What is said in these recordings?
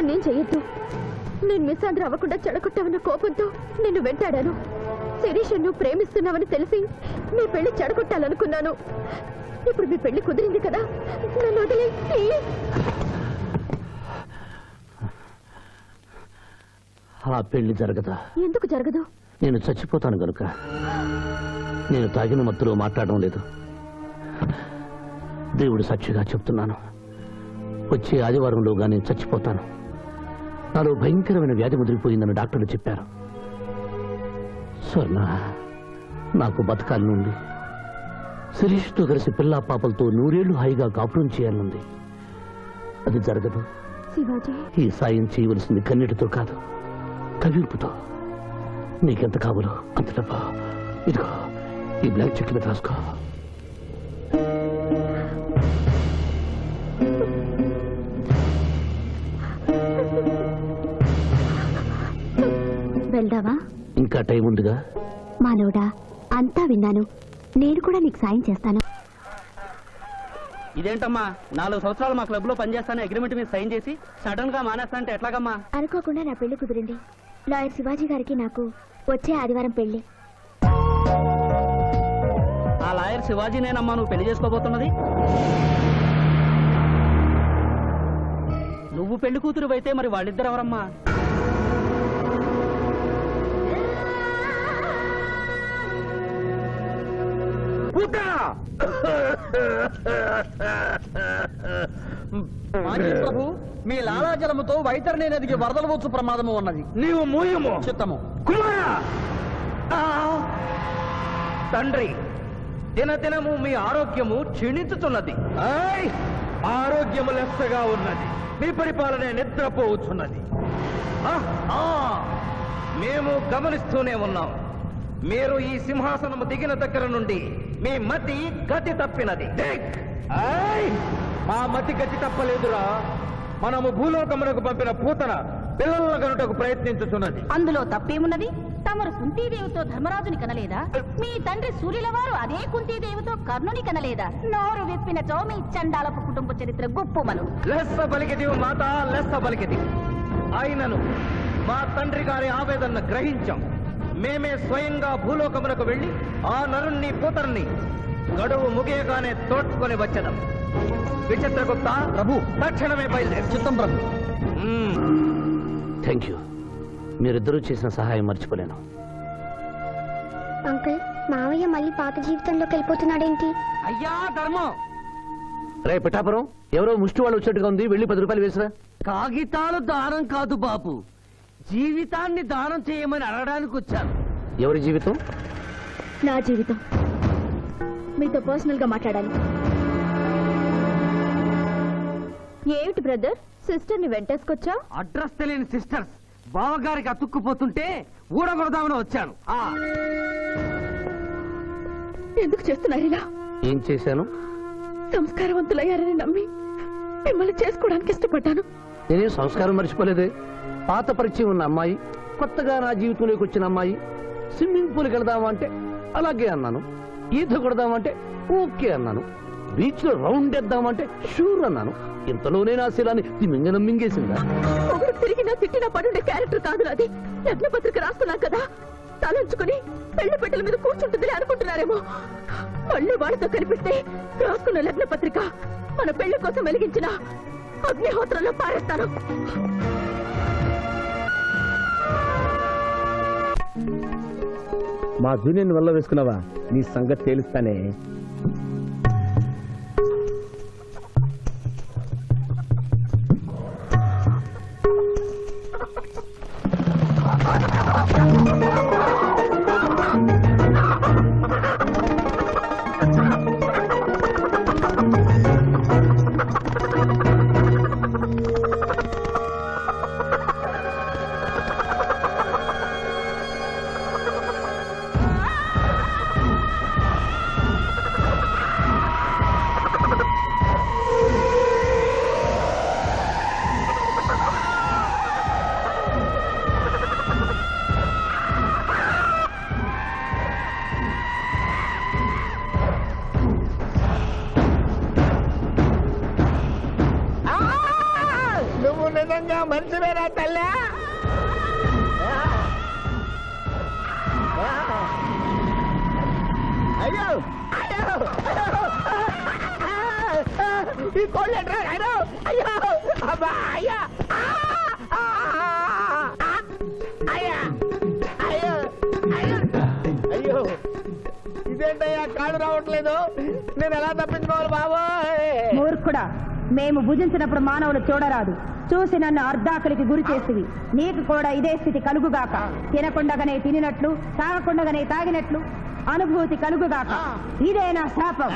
నన్నేం చెయ్యొద్దు నేను మిస్సాంధ్ర అవ్వకుండా చెడగొట్టావన్న కోపంతో నిన్ను వెంటాడాను. శిరీష్ నువ్వు ప్రేమిస్తున్నావని తెలిసి నీ పెళ్ళి చెడగొట్టాలనుకున్నాను. ఇప్పుడు మీ పెళ్ళి కుదిరింది కదా. నన్ను వదిలే ఆ పెళ్ళి జరగదా? ఎందుకు జరగదు? నేను చచ్చిపోతాను గనుక. నేను తాగిన మత్తులో మాట్లాడడం లేదు. దేవుడు సాక్షిగా చెప్తున్నాను. వచ్చే ఆదివారంలోగా నేను చచ్చిపోతాను. నాలో భయంకరమైన వ్యాధి ముదిరిపోయిందని డాక్టర్లు చెప్పారు. స్వర్ణ నాకు బతకాలని ఉంది శిరీష్తో కలిసి పిల్లా పాపలతో నూరేళ్ళు హాయిగా కాపురం చేయాలనుంది. అది జరగదు. ఈ సాయం చేయవలసింది కన్నీటితో కాదు కవింపుతో నీకెంత కావాలో అంత డబ్బా. ఇదిగో ఈ బ్లాక్ చెక్ మీద రాసుకో. వెళ్దావా? ఇంకా టైం ఉందిగా? మానవుడా అంతా విన్నాను. నేను కూడా నీకు సాయం చేస్తాను. ఇదేంటమ్మా? నాలుగు సంవత్సరాలు మా క్లబ్లో పనిచేస్తాను అగ్రిమెంట్ మీద సైన్ చేసి సడన్గా మానేస్తా అంటే ఎట్లాగమ్మా? అనుకోకుండా నా పెళ్ళి కుదిరింది. లాయర్ శివాజీ గారికి నాకు వచ్చే ఆదివారం పెళ్ళి. ఆ లాయర్ శివాజీనేనమ్మా నువ్వు పెళ్ళి చేసుకోబోతున్నది? నువ్వు పెళ్ళి కూతురు అయితే మరి వాళ్ళిద్దరు ఎవరమ్మా ప్రభు మీ లాలాజలముతో వైతరణి నదికి వరదలు వచ్చు ప్రమాదము ఉన్నది. నీవు మూయము. చిత్తము. కుమార! తండ్రి దినదినము మీ ఆరోగ్యము క్షీణించుతున్నది! ఆరోగ్యము లెస్సగా ఉన్నది. మీ పరిపాలన నిద్రపోవచ్చున్నది! మేము గమనిస్తూనే ఉన్నాం. మీరు ఈ సింహాసనము దిగిన దగ్గర నుండి మీ మతి గతి తప్పినది! మా మతి గతి తప్పలేదురా. మనము భూలోకమునకు పంపిన పూతన పిల్లల గనుటకు ప్రయత్నించుతున్నది అందులో తప్పేమున్నది? తమరు కుంతీదేవితో ధర్మరాజుని కనలేదా? మీ తండ్రి సూర్యుల వారు అదే కుంతీదేవితో కర్ణుని కనలేదా? నోరు విప్పినచో మీ చండాలపు కుటుంబ చరిత్ర గుప్పుమను. లెస్స పలికిది మాత లెస్స పలికిది ఆయనను మా తండ్రి గారి ఆవేదన గ్రహించాం. మేమే స్వయంగా భూలోకమునకు వెళ్ళి ఆ నరుణ్ణి కూతుర్ని గడువు ముగియగానే తోడ్కొని వచ్చదం. విచిత్రగుప్త ప్రభు తక్షణమే బయలుదేరి. చిత్తం ప్రభు. థ్యాంక్ యూ మీరిద్దరూ చేసిన సహాయం మర్చిపోలేను. అంకుల్ మావయ్య మళ్ళీ పాత జీవితంలోకి వెళ్ళిపోతున్నాడేంటి? అయ్యా ధర్మం! రే పిఠాపురం ఎవరో ముష్టి వాళ్ళు వచ్చినట్టుగా ఉంది వెళ్ళి పది రూపాయలు వేసిరా. కాగితాలు దానం కాదు బాబు. జీవితాన్ని దానం చేయమని అడగడానికి వచ్చాను. ఎవరి జీవితం? నా జీవితం. మీతో పర్సనల్గా మాట్లాడాలి. ఏమిటి బ్రదర్? సిస్టర్ని వెంటేసుకొచ్చా? అడ్రస్ తెలియని సిస్టర్స్ బావగారికి అతుక్కుపోతుంటే ఊడగొడదామని వచ్చాను. ఆ. ఎందుకు చేస్తున్నారు ఇలా? ఏం చేశాను? సంస్కారవంతులయ్యారని నమ్మి మిమ్మల్ని చేసుకోవడానికి ఇష్టపడ్డాను. నేనేం సంస్కారం మర్చిపోలేదే? పాత పరిచయం ఉన్న అమ్మాయి కొత్తగా నా జీవితంలోకి వచ్చిన అమ్మాయి స్విమ్మింగ్ పూల్కి వెళదామా అంటే అలాగే అన్నాను. ఈత కొడదామంటే ఓకే అన్నాను. బీచ్లో రౌండ్ వేద్దామంటే షూర్ అన్నాను. ఇంతలోనే నా శిలాన్ని తిమింగనం మింగేసిందా? ఒకరు తిరిగినా తిట్టినా పడుండే క్యారెక్టర్ కాదు అది లగ్న పత్రిక రాస్తున్నాం కదా. తలంచుకుని పెళ్ళి పెట్టెల మీద కూర్చుంటుందని అనుకుంటున్నారేమో. మళ్ళీ వాళ్ళతో కనిపిస్తే రాసుకున్న లగ్న పత్రిక మన పెళ్ళి కోసం వెలిగించిన అగ్నిహోత్రంలో పారేస్తాను. మా జూనియర్ వల్ల వేసుకున్నావా నీ సంగతి తేలుస్తానే. మనిషివేనా తల్లి. అయ్యో అయ్యో ఈ కోళ్ళు ఎట్రా అయ్యో అయ్యో అబ్బా అయ్యా. అయ్యా అయ్యో అయ్యో. అయ్యో. ఇదేంటయ్యా? కాడు రావట్లేదు. నేను ఎలా తప్పించుకోవాలి బాబోయ్? మూర్ఖుడా మేము భుజించినప్పుడు మానవులు చూడరాదు. చూసి నన్ను అర్ధాకలికి గురి చేసివి. నీకు కూడా ఇదే స్థితి కలుగుగాక. తినకుండగానే తినినట్లు తాగకుండగానే తాగినట్లు అనుభూతి కలుగుగాక. ఇదే నా శాపం.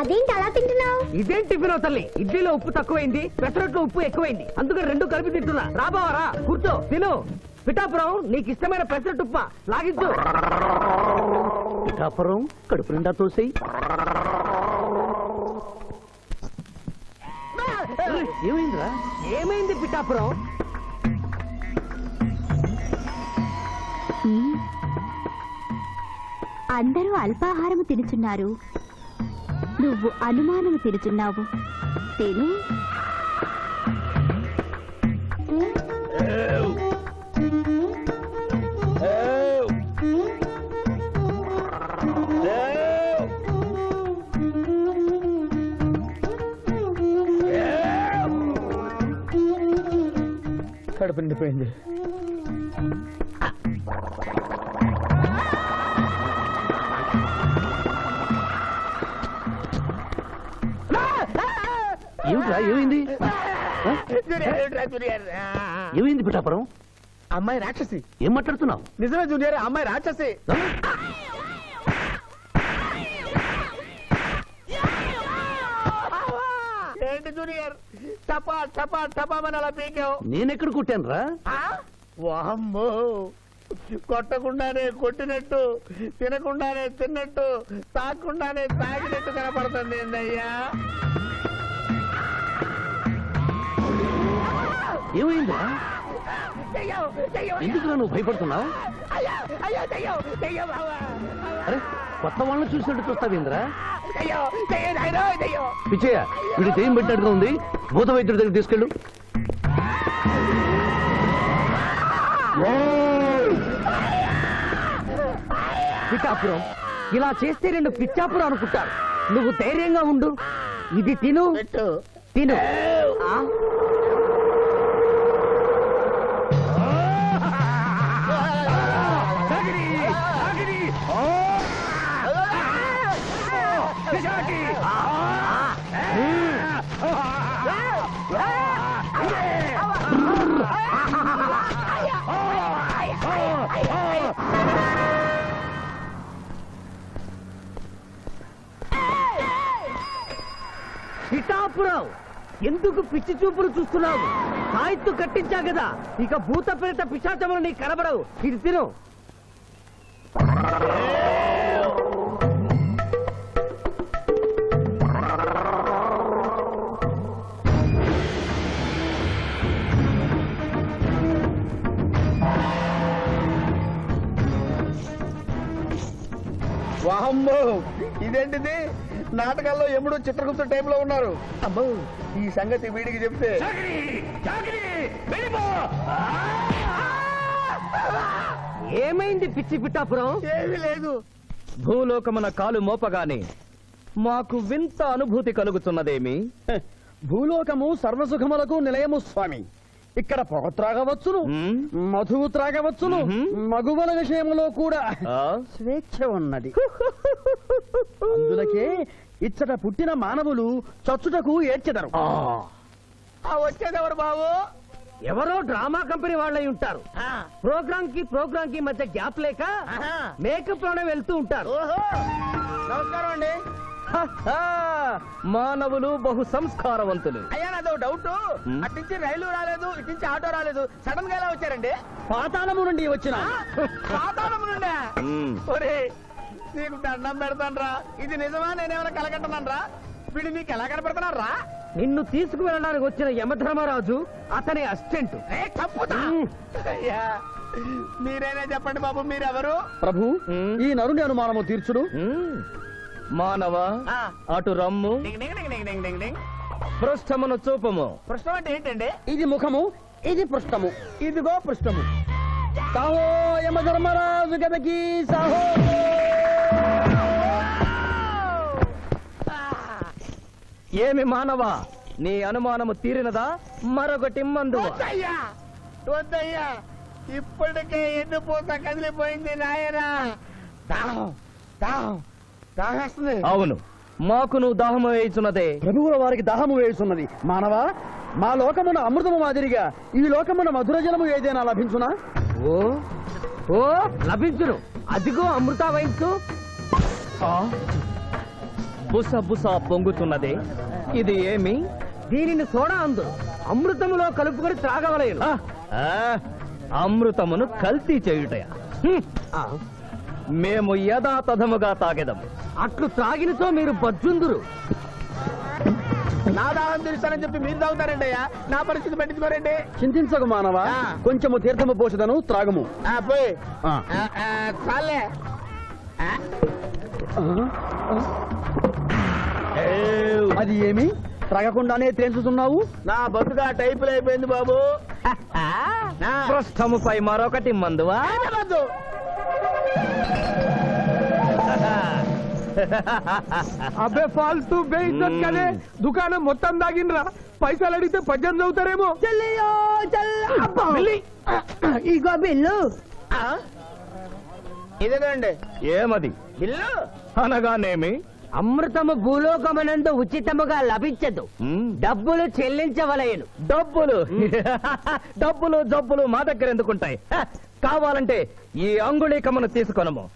అదేంటి అలా తింటున్నావు? ఇదేం టిఫిన్ తల్లి ఇడ్లీలో ఉప్పు తక్కువైంది పెసరట్లో ఉప్పు ఎక్కువైంది. అందుకని రెండు కలిపి తింటున్నా. రాబావరా కూర్చో తిను. పిఠాపురం నీకు ఇష్టమైన పెసరట్టు ఉప్మా లాగించు. పిఠాపురం కడుపు నిండా తోసేయి. ఏమైందిరా? ఏమైంది పిఠాపురం? అందరూ అల్పాహారము తినుచున్నారు. నువ్వు అనుమానము తినుచున్నావు. తిను. కడుపు నిండిపోయింది ఏమిట్రా ఏమైంది? ఏమైంది పిఠాపురం? అమ్మాయి రాక్షసి. ఏం మాట్లాడుతున్నావు? నిజమే జూనియర్ అమ్మాయి రాక్షసి. ఏంటి జూనియర్? టపా టపా టపామని అలా పీకావు. నేనెక్కడ కొట్టాను రా వామ్మో. కొట్టకుండానే కొట్టినట్టు తినకుండానే తిన్నట్టు తాగకుండానే తాగినట్టు కనపడుతుంది ఏందయ్యా? దెయ్యం, ఎందుకు నువ్వు భయపడుతున్నావు? అయ్యో, అయ్యో, దెయ్యం, దెయ్యం, బావా. అరే కొత్త వాళ్ళని చూసినట్టు నాయనో, దెయ్యం. పిచ్చయ్య వీడి దెయ్యం పెట్టినట్టుగా ఉంది? భూత వైద్యుడి దగ్గర తీసుకెళ్ళు. పిఠాపురం ఇలా చేస్తే రెండు పిచ్చాపురం అనుకుంటారు. నువ్వు ధైర్యంగా ఉండు. ఇది తిను. పెట్టు. తిను. పిఠాపురం. ఎందుకు పిచ్చి చూపులు చూస్తున్నావు? సాయిత్తు కట్టించా కదా. ఇక భూత ప్రేత పిశాచములు నీకు కనబడవు. ఇది తిను. ఇదేంటిది? నాటకాల్లో ఎముడు చిత్రగుప్త టైప్లో ఉన్నారు. అమ్మో ఈ సంగతి వీడికి చెప్తే. ఏమైంది పిచ్చి పిఠాపురం? ఏమీ లేదు. భూలోకమున కాలు మోపగానే మాకు వింత అనుభూతి కలుగుతున్నదేమి? భూలోకము సర్వసుఖములకు నిలయము స్వామి. ఇక్కడ పొగ త్రాగవచ్చును. మధువు త్రాగవచ్చును. మగువల విషయంలో కూడా ఆ? స్వేచ్ఛ ఉన్నది. అందులకే ఇచ్చట పుట్టిన మానవులు చచ్చుటకు ఏడ్చెదరు. ఆ. వచ్చేదెవరు బాబు? ఎవరో డ్రామా కంపెనీ వాళ్ళై ఉంటారు. ప్రోగ్రామ్కి ప్రోగ్రామ్కి మధ్య గ్యాప్ లేక మేకప్లోనే వెళ్తూ ఉంటారు. ఓహో! నమస్కారం అండి! మానవులు బహు సంస్కారవంతులు. అయ్యా నాదో డౌట్. అట్నుంచి రైలు రాలేదు ఇట్నుంచి ఆటో రాలేదు. సడన్గా ఎలా వచ్చారండి? పాతాళము నుండి వచ్చిన. పాతాళం నుండా? నీకు దండం పెడతానరా. ఇది నిజమా? నేనేమైనా కలగట్టనరా వీడు నీకు ఎలా కనపడుతున్నారా నిన్ను తీసుకువెళ్ళడానికి వచ్చిన యమధర్మరాజు అతని అసిస్టెంట్. అయ్యా మీరైనా చెప్పండి బాబు మీరెవరు? ప్రభు. ఈ నరుని అనుమానము తీర్చుడు. మానవ ఆ. అటు రమ్ము. పృష్ఠమును చూపము. ప్రశ్న అంటే ఏంటండి? ఇది ముఖము ఇది పృష్ఠము ఇదిగో పృష్ఠము సాహో యమ ధర్మరాజు గదకి సాహో! ఏమి మానవ? నీ అనుమానము తీరినదా? మరొకటి మందు వద్దయ్యా! వద్దయ్యా! ఇప్పటికే ఎన్ను పూత కదిలిపోయింది నాయనా! దాహం! దాహం! దాహేస్తుంది అవును. మాకు నువ్వు దాహము వేయుచున్నదే. ప్రభువుల వారికి దాహము వేస్తున్నది మానవ మా లోకమున అమృతము మాదిరిగా ఈ లోకమున మధుర జలము ఏదైనా లభించునా? ఓ ఓ లభించును. అదిగో అమృత వయస్సు ఆ? బుస బుస పొంగుతున్నదే. ఇది ఏమి? దీనిని సోడా అందు. అమృతములో కలుపుకొని త్రాగవలేను ఆ, అమృతమును కల్తీ చేయుటయ. ఆ, మేము యథాతథముగా తాగెదము. అట్లు త్రాగినతో మీరు బజ్జుందురు. నా దాహం తీరుస్తానని చెప్పి మీరు తాగుతారండి అయ్యా. నా పరిస్థితి పట్టించుకోరండి. చింతించకు మానవ. కొంచెము తీర్థము పోషదను త్రాగము. ఆ, పోయి. ఆ. ఆ, ఆ, చాలే. అది ఏమి? త్రాగకుండానే తేల్చుతున్నావు నా బతుక టైపులు అయిపోయింది బాబు. నా. పృష్ఠముపై మరొకటి మందువా? వద్దు. అబ్బే ఫాల్తూ బేయిజ్జత్ కదే దుకాణం మొత్తం దాగినరా పైసలు అడిగితే పద్దెనిమిది అవుతారేమో. ఇగో బిల్లు. ఆ? ఇదేనండి ఏమది? బిల్లు? అనగానేమి? అమృతము భూలోకమనందు ఉచితముగా లభించదు. డబ్బులు చెల్లించవలయను డబ్బులు? డబ్బులు జబ్బులు మా దగ్గర ఎందుకుంటాయి? కావాలంటే ఈ అంగుళీకమును తీసుకొనము.